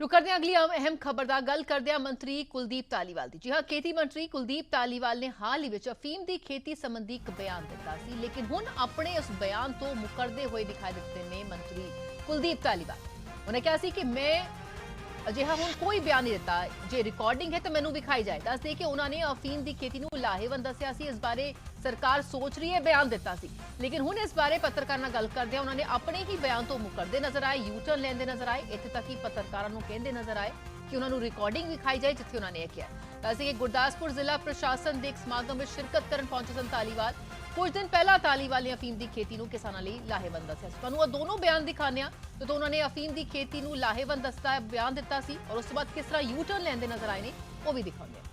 ਰੁਕ ਕਰਦੇ ਹਾਂ, ਅਗਲੀ ਅਹਿਮ ਅਹਿਮ ਖਬਰ ਦਾ ਗੱਲ ਕਰਦੇ ਹਾਂ ਮੰਤਰੀ ਕੁਲਦੀਪ ਧਾਲੀਵਾਲ ਦੀ। ਜੀ ਹਾਂ, ਖੇਤੀ ਮੰਤਰੀ ਕੁਲਦੀਪ ਧਾਲੀਵਾਲ ਨੇ ਹਾਲ ਹੀ ਵਿੱਚ ਅਫੀਮ ਦੀ ਖੇਤੀ ਸੰਬੰਧੀ ਇੱਕ ਬਿਆਨ ਦਿੱਤਾ ਸੀ, ਲੇਕਿਨ ਹੁਣ ਆਪਣੇ ਉਸ ਬਿਆਨ ਤੋਂ ਮੁਕਰਦੇ ਹੋਏ ਦਿਖਾਈ ਦਿੱਤੇ ਨੇ ਮੰਤਰੀ ਕੁਲਦੀਪ ਧਾਲੀਵਾਲ। ਉਹਨੇ ਕਿਹਾ ਸੀ ਕਿ ਮੈਂ ਅਜਿਹਾ ਹੁਣ ਕੋਈ ਬਿਆਨ ਨਹੀਂ ਦਿੱਤਾ। ਜੇ ਰਿਕਾਰਡਿੰਗ ਹੈ ਤਾਂ ਮੈਨੂੰ ਵਿਖਾਈ ਜਾਏ। ਦੱਸਦੇ ਕਿ ਉਹਨਾਂ ਨੇ ਅਫੀਮ ਦੀ ਖੇਤੀ ਨੂੰ ਲਾਹੇਵੰਦ ਦੱਸਿਆ ਸੀ। ਇਸ ਬਾਰੇ ਸਰਕਾਰ ਸੋਚ ਰਹੀ ਹੈ, ਬਿਆਨ ਦਿੱਤਾ ਸੀ। ਲੇਕਿਨ ਹੁਣ ਇਸ ਬਾਰੇ ਪੱਤਰਕਾਰਾਂ ਨਾਲ ਗੱਲ ਕਰਦੇ ਉਹਨਾਂ ਨੇ ਆਪਣੇ ਹੀ ਬਿਆਨ ਤੋਂ ਮੁਕਰਦੇ ਨਜ਼ਰ ਆਏ ਯੂ ਟਰਨ ਲੈਂਦੇ ਨਜ਼ਰ ਆਏ। ਇੱਥੇ ਤੱਕ ਕਿ ਪੱਤਰਕਾਰਾਂ ਨੂੰ ਕਹਿੰਦੇ ਨਜ਼ਰ ਆਏ ਕਿ ਉਹਨਾਂ ਨੂੰ ਰਿਕਾਰਡਿੰਗ ਵਿਖਾਈ ਜਾਏ, ਜਿੱਥੇ ਉਹਨਾਂ ਨੇ ਇਹ ਕਿਹਾ ਦੱਸਦੇ ਕਿ ਗੁਰਦਾਸਪੁਰ ਜ਼ਿਲ੍ਹਾ ਪ੍ਰਸ਼ਾਸਨ ਦੇ ਇੱਕ ਸਮਾਗਮ ਵਿੱਚ ਸ਼ਿਰਕਤ ਕਰਨ ਪਹੁੰਚੇ ਸਨ ਧਾਲੀਵਾਲ ਕੁਝ ਦਿਨ ਪਹਿਲਾਂ ਧਾਲੀਵਾਲ ਨੇ ਅਫੀਮ ਦੀ ਖੇਤੀ ਨੂੰ ਕਿਸਾਨਾਂ ਲਈ ਲਾਹੇਵੰਦ ਦੱਸਿਆ ਸੀ। ਤੁਹਾਨੂੰ ਉਹ ਦੋਨੋਂ ਬਿਆਨ ਦਿਖਾਉਂਦੇ ਹਾਂ। ਜਦੋਂ ਉਹਨਾਂ ਨੇ ਅਫੀਮ ਦੀ ਖੇਤੀ ਨੂੰ ਲਾਹੇਵੰਦ ਦੱਸਦਾ ਬਿਆਨ ਦਿੱਤਾ ਸੀ ਔਰ ਉਸ ਤੋਂ ਬਾਅਦ ਕਿਸ ਤਰ੍ਹਾਂ ਯੂ ਟਰਨ ਲੈਂਦੇ ਨਜ਼ਰ ਆਏ ਨੇ, ਉਹ ਵੀ ਦਿਖਾਉਂਦੇ ਹਾਂ।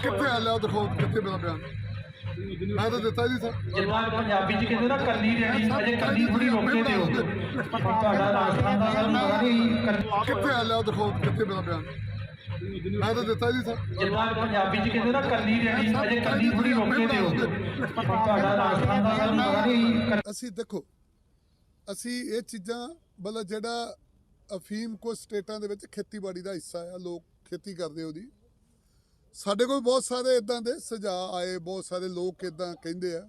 ਕਿੱਥੇ ਆ ਲਿਆ ਦਿਖਾਓ, ਕਿੱਥੇ ਮੇਰਾ ਬਿਆਨ? ਮੈਂ ਤਾਂ ਦਿੱਤਾ ਜੀ ਸਰ। ਜਿੱਦਾਂ ਪੰਜਾਬੀ ਚ ਕਹਿੰਦੇ ਨਾ ਕੱਲੀ ਰਹਿਣੀ ਅਜੇ ਕੱਲੀ ਥੋੜੀ ਰੋਕੇ ਦਿਓ। ਤੁਹਾਡਾ ਰਾਜਸਥਾਨ ਦਾ ਸਾਨੂੰ ਪਤਾ ਨਹੀਂ ਕਿੱਥੇ ਆ ਲਿਆ ਦਿਖਾਓ ਕਿੱਥੇ ਮੇਰਾ ਬਿਆਨ? ਮੈਂ ਤਾਂ ਦਿੱਤਾ ਜੀ ਸਰ। ਜਿੱਦਾਂ ਪੰਜਾਬੀ ਚ ਕਹਿੰਦੇ ਨਾ ਕੱਲੀ ਰਹਿਣੀ ਅਜੇ ਕੱਲੀ ਥੋੜੀ ਰੋਕੇ ਦਿਓ। ਤੁਹਾਡਾ ਰਾਜਸਥਾਨ ਦਾ ਸਾਨੂੰ ਪਤਾ ਨਹੀਂ ਅਸੀਂ ਦੇਖੋ ਅਸੀਂ ਇਹ ਚੀਜ਼ਾਂ ਮਤਲਬ ਜਿਹੜਾ ਅਫੀਮ ਕੋ ਸਟੇਟਾਂ ਦੇ ਵਿੱਚ ਖੇਤੀਬਾੜੀ ਦਾ ਹਿੱਸਾ ਆ ਲੋਕ ਖੇਤੀ ਕਰਦੇ ਉਹਦੀ। ਸਾਡੇ ਕੋਲ ਬਹੁਤ ਸਾਰੇ ਇਦਾਂ ਦੇ ਸੁਝਾਅ ਆਏ, ਬਹੁਤ ਸਾਰੇ ਲੋਕ ਇਦਾਂ ਕਹਿੰਦੇ ਆ।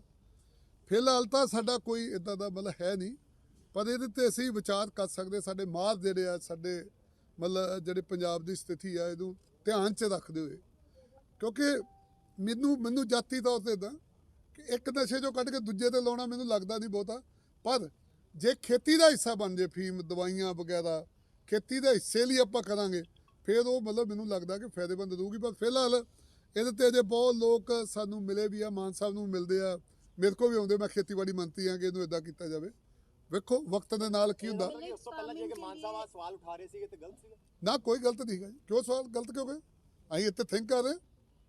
ਫਿਲਹਾਲ ਤਾਂ ਸਾਡਾ ਕੋਈ ਇਦਾਂ ਦਾ ਮਤਲਬ ਹੈ ਨਹੀਂ, ਪਰ ਇਹਦੇ ਤੇ ਅਸੀਂ ਵਿਚਾਰ ਕਰ ਸਕਦੇ, ਸਾਡੇ ਮਾਰ ਜਿਹੜੇ ਆ, ਸਾਡੇ ਮਤਲਬ ਜਿਹੜੇ ਪੰਜਾਬ ਦੀ ਸਥਿਤੀ ਆ, ਇਹਨੂੰ ਧਿਆਨ 'ਚ ਰੱਖਦੇ ਹੋਏ। ਕਿਉਂਕਿ ਮੈਨੂੰ ਮੈਨੂੰ ਜਾਤੀ ਤੌਰ ਤੇ ਇਦਾਂ ਕਿ ਇੱਕ ਨਸ਼ੇ ਚੋਂ ਕੱਢ ਕੇ ਦੂਜੇ ਤੇ ਲਾਉਣਾ ਮੈਨੂੰ ਲੱਗਦਾ ਨਹੀਂ ਬਹੁਤਾ, ਪਰ ਜੇ ਖੇਤੀ ਦਾ ਹਿੱਸਾ ਬਣ ਜੇ, ਫੀਮ, ਦਵਾਈਆਂ ਵਗੈਰਾ, ਖੇਤੀ ਦੇ ਹਿੱਸੇ ਲਈ ਆਪਾਂ ਕਰਾਂਗੇ ਫਿਰ ਉਹ ਮਤਲਬ ਮੈਨੂੰ ਲੱਗਦਾ ਕਿ ਫਾਇਦੇਮੰਦ ਰਹੂਗੀ ਪਰ ਫਿਲਹਾਲ ਇਹਦੇ ਤੇ ਅਜੇ ਬਹੁਤ ਲੋਕ ਸਾਨੂੰ ਮਿਲੇ ਵੀ ਆ ਮਾਨ ਸਾਹਿਬ ਨੂੰ ਮਿਲਦੇ ਆ। ਮੇਰੇ ਕੋਲ ਵੀ ਆਉਂਦੇ ਮੈਂ ਖੇਤੀਬਾੜੀ ਮੰਤਰੀ ਆ ਕਿ ਇਹਨੂੰ ਇਦਾਂ ਕੀਤਾ ਜਾਵੇ। ਵੇਖੋ ਵਕਤ ਦੇ ਨਾਲ ਕੀ ਹੁੰਦਾ। ਉਸ ਤੋਂ ਪਹਿਲਾਂ ਜੇ ਕਿ ਮਾਨ ਸਾਹਿਬ ਆਹ ਸਵਾਲ ਉਠਾ ਰਹੇ ਸੀਗੇ ਤੇ ਗਲਤ ਸੀਗਾ। ਨਾ ਕੋਈ ਗਲਤ ਨਹੀਂ ਹੈ ਜੀ। ਕਿਉਂ ਸਵਾਲ ਗਲਤ ਕਿਉਂ ਗਏ ਅਸੀਂ ਇੱਥੇ ਥਿੰਕ ਕਰ ਰਹੇ।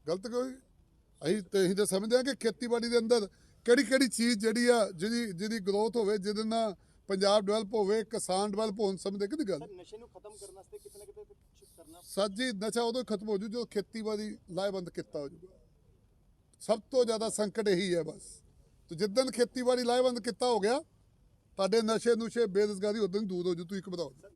ਗਲਤ ਕਿਉਂ? ਅਸੀਂ ਤੇ ਅਸੀਂ ਤਾਂ ਸਮਝਦੇ ਹਾਂ ਕਿ ਖੇਤੀਬਾੜੀ ਦੇ ਅੰਦਰ ਕਿਹੜੀ ਕਿਹੜੀ ਚੀਜ਼ ਜਿਹੜੀ ਆ ਜਿਹਦੀ ਜਿਹਦੀ ਗਰੋਥ ਹੋਵੇ ਜਿਹਦੇ ਨਾਲ ਪੰਜਾਬ ਡਿਵੈਲਪ ਹੋਵੇ ਕਿਸਾਨ ਡਿਵੈਲਪ ਹੋਣ ਸਮਝਦੇ ਕਿਹਦੀ ਗੱਲ? ਸਰ ਨਸ਼ੇ ਨੂੰ ਖਤਮ ਕਰਨ ਵਾਸਤੇ ਕਿਤੇ ਨਾ ਕਿਤੇ ਤਾਂ ਕੁਛ ਕਰਨਾ ਸਰ ਜੀ ਨਸ਼ਾ ਉਦੋਂ ਖਤਮ ਹੋ ਜੂ ਜਦੋਂ ਖੇਤੀਬਾੜੀ ਲਾਹੇਵੰਦ ਕੀਤਾ ਹੋ ਜੂਗਾ। ਸਭ ਤੋਂ ਜ਼ਿਆਦਾ ਸੰਕਟ ਇਹੀ ਹੈ ਬਸ। ਤੇ ਜਿੱਦਣ ਖੇਤੀਬਾੜੀ ਲਾਹੇਵੰਦ ਕੀਤਾ ਹੋ ਗਿਆ ਤੁਹਾਡੇ ਨਸ਼ੇ ਨੁਸ਼ੇ ਬੇਰੁਜ਼ਗਾਰੀ ਉਦੋਂ ਹੀ ਦੂਰ ਹੋ ਜੂ। ਤੁਸੀਂ ਘਬਰਾਓ ਨਾ।